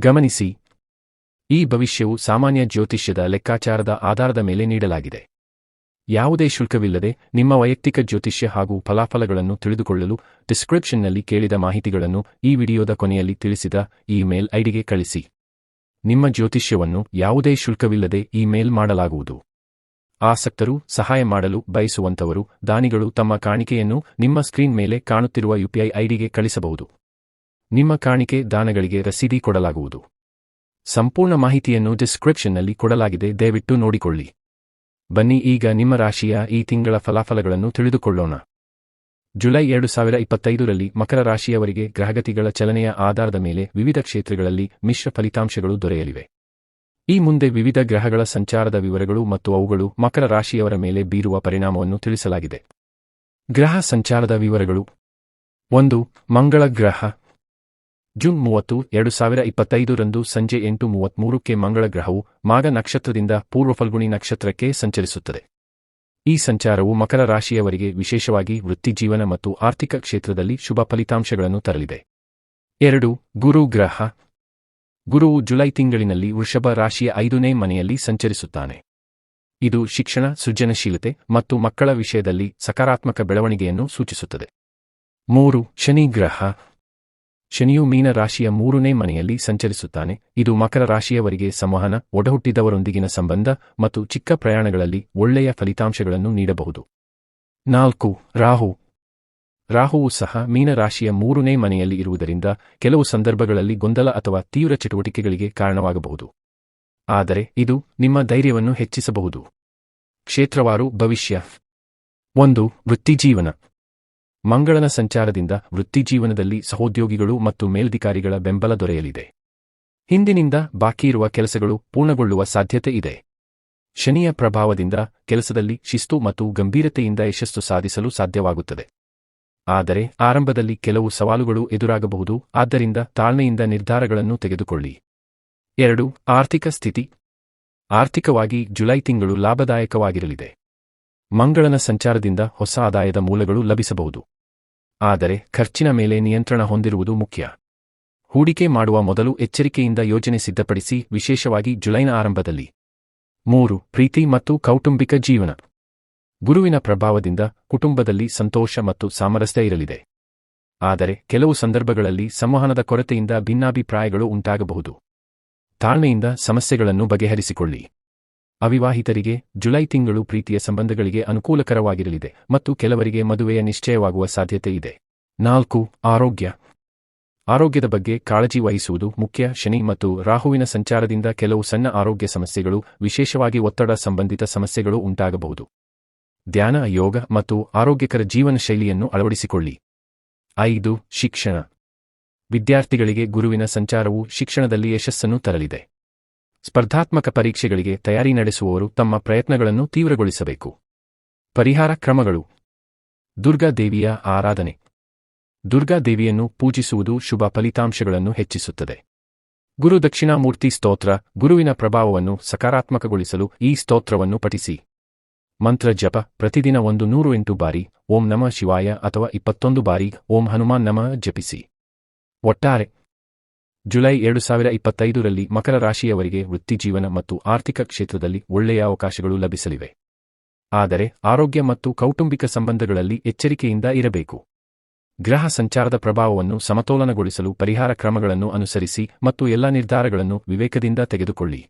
ಗಮನಿಸಿ. ಈ ಭವಿಷ್ಯವು ಸಾಮಾನ್ಯ ಜ್ಯೋತಿಷ್ಯದ ಲೆಕ್ಕಾಚಾರದ ಆಧಾರದ ಮೇಲೆ ನೀಡಲಾಗಿದೆ. ಯಾವುದೇ ಶುಲ್ಕವಿಲ್ಲದೆ ನಿಮ್ಮ ವೈಯಕ್ತಿಕ ಜ್ಯೋತಿಷ್ಯ ಹಾಗೂ ಫಲಾಫಲಗಳನ್ನು ತಿಳಿದುಕೊಳ್ಳಲು ಡಿಸ್ಕ್ರಿಪ್ಷನ್ನಲ್ಲಿ ಕೇಳಿದ ಮಾಹಿತಿಗಳನ್ನು ಈ ವಿಡಿಯೋದ ಕೊನೆಯಲ್ಲಿ ತಿಳಿಸಿದ ಇಮೇಲ್ ಐಡಿಗೆ ಕಳಿಸಿ. ನಿಮ್ಮ ಜ್ಯೋತಿಷ್ಯವನ್ನು ಯಾವುದೇ ಶುಲ್ಕವಿಲ್ಲದೆ ಇಮೇಲ್ ಮಾಡಲಾಗುವುದು. ಆಸಕ್ತರು ಸಹಾಯ ಮಾಡಲು ಬಯಸುವಂತವರು ದಾನಿಗಳು ತಮ್ಮ ಕಾಣಿಕೆಯನ್ನು ನಿಮ್ಮ ಸ್ಕ್ರೀನ್ ಮೇಲೆ ಕಾಣುತ್ತಿರುವ ಯುಪಿಐ ಐಡಿಗೆ ಕಳಿಸಬಹುದು. ನಿಮ್ಮ ಕಾಣಿಕೆ ದಾನಗಳಿಗೆ ರಸೀದಿ ಕೊಡಲಾಗುವುದು. ಸಂಪೂರ್ಣ ಮಾಹಿತಿಯನ್ನು ಡಿಸ್ಕ್ರಿಪ್ಷನ್ನಲ್ಲಿ ಕೊಡಲಾಗಿದೆ, ದಯವಿಟ್ಟು ನೋಡಿಕೊಳ್ಳಿ. ಬನ್ನಿ, ಈಗ ನಿಮ್ಮ ರಾಶಿಯ ಈ ತಿಂಗಳ ಫಲಾಫಲಗಳನ್ನು ತಿಳಿದುಕೊಳ್ಳೋಣ. ಜುಲೈ ಎರಡು ಸಾವಿರ ಇಪ್ಪತ್ತೈದರಲ್ಲಿ ಮಕರ ರಾಶಿಯವರಿಗೆ ಗ್ರಹಗತಿಗಳ ಚಲನೆಯ ಆಧಾರದ ಮೇಲೆ ವಿವಿಧ ಕ್ಷೇತ್ರಗಳಲ್ಲಿ ಮಿಶ್ರ ಫಲಿತಾಂಶಗಳು ದೊರೆಯಲಿವೆ. ಈ ಮುಂದೆ ವಿವಿಧ ಗ್ರಹಗಳ ಸಂಚಾರದ ವಿವರಗಳು ಮತ್ತು ಅವುಗಳು ಮಕರ ರಾಶಿಯವರ ಮೇಲೆ ಬೀರುವ ಪರಿಣಾಮವನ್ನು ತಿಳಿಸಲಾಗಿದೆ. ಗ್ರಹ ಸಂಚಾರದ ವಿವರಗಳು. ಒಂದು, ಮಂಗಳ ಗ್ರಹ. ಜೂನ್ ಮೂವತ್ತು, ಎರಡು ಸಾವಿರ ಇಪ್ಪತ್ತೈದರಂದು ಸಂಜೆ ಎಂಟು ಮೂವತ್ಮೂರಕ್ಕೆ ಮಂಗಳ ಗ್ರಹವು ಮಾಘ ನಕ್ಷತ್ರದಿಂದ ಪೂರ್ವ ಫಲ್ಗುಣಿ ನಕ್ಷತ್ರಕ್ಕೆ ಸಂಚರಿಸುತ್ತದೆ. ಈ ಸಂಚಾರವು ಮಕರ ರಾಶಿಯವರಿಗೆ ವಿಶೇಷವಾಗಿ ವೃತ್ತಿಜೀವನ ಮತ್ತು ಆರ್ಥಿಕ ಕ್ಷೇತ್ರದಲ್ಲಿ ಶುಭ ಫಲಿತಾಂಶಗಳನ್ನು ತರಲಿದೆ. ಎರಡು, ಗುರು ಗ್ರಹ. ಗುರುವು ಜುಲೈ ತಿಂಗಳಿನಲ್ಲಿ ವೃಷಭ ರಾಶಿಯ ಐದನೇ ಮನೆಯಲ್ಲಿ ಸಂಚರಿಸುತ್ತಾನೆ. ಇದು ಶಿಕ್ಷಣ, ಸೃಜನಶೀಲತೆ ಮತ್ತು ಮಕ್ಕಳ ವಿಷಯದಲ್ಲಿ ಸಕಾರಾತ್ಮಕ ಬೆಳವಣಿಗೆಯನ್ನು ಸೂಚಿಸುತ್ತದೆ. ಮೂರು, ಶನಿ ಗ್ರಹ. ಶನಿಯು ಮೀನ ರಾಶಿಯ ಮೂರನೇ ಮನೆಯಲ್ಲಿ ಸಂಚರಿಸುತ್ತಾನೆ. ಇದು ಮಕರ ರಾಶಿಯವರಿಗೆ ಸಂವಹನ, ಒಡಹುಟ್ಟಿದವರೊಂದಿಗಿನ ಸಂಬಂಧ ಮತ್ತು ಚಿಕ್ಕ ಪ್ರಯಾಣಗಳಲ್ಲಿ ಒಳ್ಳೆಯ ಫಲಿತಾಂಶಗಳನ್ನು ನೀಡಬಹುದು. ನಾಲ್ಕು, ರಾಹು. ರಾಹುವು ಸಹ ಮೀನ ರಾಶಿಯ ಮೂರನೇ ಮನೆಯಲ್ಲಿ ಇರುವುದರಿಂದ ಕೆಲವು ಸಂದರ್ಭಗಳಲ್ಲಿ ಗೊಂದಲ ಅಥವಾ ತೀವ್ರ ಚಟುವಟಿಕೆಗಳಿಗೆ ಕಾರಣವಾಗಬಹುದು. ಆದರೆ ಇದು ನಿಮ್ಮ ಧೈರ್ಯವನ್ನು ಹೆಚ್ಚಿಸಬಹುದು. ಕ್ಷೇತ್ರವಾರು ಭವಿಷ್ಯ. ಒಂದು, ವೃತ್ತಿಜೀವನ. ಮಂಗಳನ ಸಂಚಾರದಿಂದ ವೃತ್ತಿಜೀವನದಲ್ಲಿ ಸಹೋದ್ಯೋಗಿಗಳು ಮತ್ತು ಮೇಲಧಿಕಾರಿಗಳ ಬೆಂಬಲ ದೊರೆಯಲಿದೆ. ಹಿಂದಿನಿಂದ ಬಾಕಿ ಇರುವ ಕೆಲಸಗಳು ಪೂರ್ಣಗೊಳ್ಳುವ ಸಾಧ್ಯತೆ ಇದೆ. ಶನಿಯ ಪ್ರಭಾವದಿಂದ ಕೆಲಸದಲ್ಲಿ ಶಿಸ್ತು ಮತ್ತು ಗಂಭೀರತೆಯಿಂದ ಯಶಸ್ಸು ಸಾಧಿಸಲು ಸಾಧ್ಯವಾಗುತ್ತದೆ. ಆದರೆ ಆರಂಭದಲ್ಲಿ ಕೆಲವು ಸವಾಲುಗಳು ಎದುರಾಗಬಹುದು, ಆದ್ದರಿಂದ ತಾಳ್ಮೆಯಿಂದ ನಿರ್ಧಾರಗಳನ್ನು ತೆಗೆದುಕೊಳ್ಳಿ. ಎರಡು, ಆರ್ಥಿಕ ಸ್ಥಿತಿ. ಆರ್ಥಿಕವಾಗಿ ಜುಲೈ ತಿಂಗಳು ಲಾಭದಾಯಕವಾಗಿರಲಿದೆ. ಮಂಗಳನ ಸಂಚಾರದಿಂದ ಹೊಸ ಆದಾಯದ ಮೂಲಗಳು ಲಭಿಸಬಹುದು. ಆದರೆ ಖರ್ಚಿನ ಮೇಲೆ ನಿಯಂತ್ರಣ ಹೊಂದಿರುವುದು ಮುಖ್ಯ. ಹೂಡಿಕೆ ಮಾಡುವ ಮೊದಲು ಎಚ್ಚರಿಕೆಯಿಂದ ಯೋಜನೆ ಸಿದ್ಧಪಡಿಸಿ, ವಿಶೇಷವಾಗಿ ಜುಲೈನ ಆರಂಭದಲ್ಲಿ. ಮೂರು, ಪ್ರೀತಿ ಮತ್ತು ಕೌಟುಂಬಿಕ ಜೀವನ. ಗುರುವಿನ ಪ್ರಭಾವದಿಂದ ಕುಟುಂಬದಲ್ಲಿ ಸಂತೋಷ ಮತ್ತು ಸಾಮರಸ್ಯ ಇರಲಿದೆ. ಆದರೆ ಕೆಲವು ಸಂದರ್ಭಗಳಲ್ಲಿ ಸಂವಹನದ ಕೊರತೆಯಿಂದ ಭಿನ್ನಾಭಿಪ್ರಾಯಗಳು ಉಂಟಾಗಬಹುದು. ತಾಳ್ಮೆಯಿಂದ ಸಮಸ್ಯೆಗಳನ್ನು ಬಗೆಹರಿಸಿಕೊಳ್ಳಿ. ಅವಿವಾಹಿತರಿಗೆ ಜುಲೈ ತಿಂಗಳು ಪ್ರೀತಿಯ ಸಂಬಂಧಗಳಿಗೆ ಅನುಕೂಲಕರವಾಗಿರಲಿದೆ ಮತ್ತು ಕೆಲವರಿಗೆ ಮದುವೆಯ ನಿಶ್ಚಯವಾಗುವ ಸಾಧ್ಯತೆ ಇದೆ. ನಾಲ್ಕು, ಆರೋಗ್ಯ. ಆರೋಗ್ಯದ ಬಗ್ಗೆ ಕಾಳಜಿ ವಹಿಸುವುದು ಮುಖ್ಯ. ಶನಿ ಮತ್ತು ರಾಹುವಿನ ಸಂಚಾರದಿಂದ ಕೆಲವು ಸಣ್ಣ ಆರೋಗ್ಯ ಸಮಸ್ಯೆಗಳು, ವಿಶೇಷವಾಗಿ ಒತ್ತಡ ಸಂಬಂಧಿತ ಸಮಸ್ಯೆಗಳು ಉಂಟಾಗಬಹುದು. ಧ್ಯಾನ, ಯೋಗ ಮತ್ತು ಆರೋಗ್ಯಕರ ಜೀವನ ಶೈಲಿಯನ್ನು ಅಳವಡಿಸಿಕೊಳ್ಳಿ. ಐದು, ಶಿಕ್ಷಣ. ವಿದ್ಯಾರ್ಥಿಗಳಿಗೆ ಗುರುವಿನ ಸಂಚಾರವು ಶಿಕ್ಷಣದಲ್ಲಿ ಯಶಸ್ಸನ್ನು ತರಲಿದೆ. ಸ್ಪರ್ಧಾತ್ಮಕ ಪರೀಕ್ಷೆಗಳಿಗೆ ತಯಾರಿ ನಡೆಸುವವರು ತಮ್ಮ ಪ್ರಯತ್ನಗಳನ್ನು ತೀವ್ರಗೊಳಿಸಬೇಕು. ಪರಿಹಾರ ಕ್ರಮಗಳು. ದುರ್ಗಾದೇವಿಯ ಆರಾಧನೆ. ದುರ್ಗಾದೇವಿಯನ್ನು ಪೂಜಿಸುವುದು ಶುಭ ಫಲಿತಾಂಶಗಳನ್ನು ಹೆಚ್ಚಿಸುತ್ತದೆ. ಗುರು ದಕ್ಷಿಣಾಮೂರ್ತಿ ಸ್ತೋತ್ರ, ಗುರುವಿನ ಪ್ರಭಾವವನ್ನು ಸಕಾರಾತ್ಮಕಗೊಳಿಸಲು ಈ ಸ್ತೋತ್ರವನ್ನು ಪಠಿಸಿ. ಮಂತ್ರ ಜಪ, ಪ್ರತಿದಿನ ಒಂದು ನೂರು ಎಂಟು ಬಾರಿ, ಓಂ ನಮ ಶಿವಾಯ ಅಥವಾ ಇಪ್ಪತ್ತೊಂದು ಬಾರಿ, ಓಂ ಹನುಮಾನ್ ನಮ ಜಪಿಸಿ. ಒಟ್ಟಾರೆ ಜುಲೈ ಎರಡು ಸಾವಿರ ಇಪ್ಪತ್ತೈದರಲ್ಲಿ ಮಕರ ರಾಶಿಯವರಿಗೆ ವೃತ್ತಿಜೀವನ ಮತ್ತು ಆರ್ಥಿಕ ಕ್ಷೇತ್ರದಲ್ಲಿ ಒಳ್ಳೆಯ ಅವಕಾಶಗಳು ಲಭಿಸಲಿವೆ. ಆದರೆ ಆರೋಗ್ಯ ಮತ್ತು ಕೌಟುಂಬಿಕ ಸಂಬಂಧಗಳಲ್ಲಿ ಎಚ್ಚರಿಕೆಯಿಂದ ಇರಬೇಕು. ಗ್ರಹ ಸಂಚಾರದ ಪ್ರಭಾವವನ್ನು ಸಮತೋಲನಗೊಳಿಸಲು ಪರಿಹಾರ ಕ್ರಮಗಳನ್ನು ಅನುಸರಿಸಿ ಮತ್ತು ಎಲ್ಲ ನಿರ್ಧಾರಗಳನ್ನು ವಿವೇಕದಿಂದ ತೆಗೆದುಕೊಳ್ಳಿ.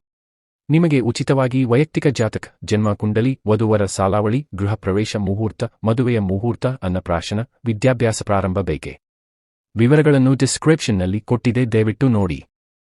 ನಿಮಗೆ ಉಚಿತವಾಗಿ ವೈಯಕ್ತಿಕ ಜಾತಕ, ಜನ್ಮ ಕುಂಡಲಿ, ವಧುವರ ಸಾಲಾವಳಿ, ಗೃಹ ಪ್ರವೇಶ ಮುಹೂರ್ತ, ಮದುವೆಯ ಮುಹೂರ್ತ, ಅನ್ನಪ್ರಾಶನ, ವಿದ್ಯಾಭ್ಯಾಸ ಪ್ರಾರಂಭ ಬೇಕೆ? ವಿವರಗಳನ್ನು ಡಿಸ್ಕ್ರಿಪ್ಷನ್ನಲ್ಲಿ ಕೊಟ್ಟಿದೆ ದಯವಿಟ್ಟು ನೋಡಿ.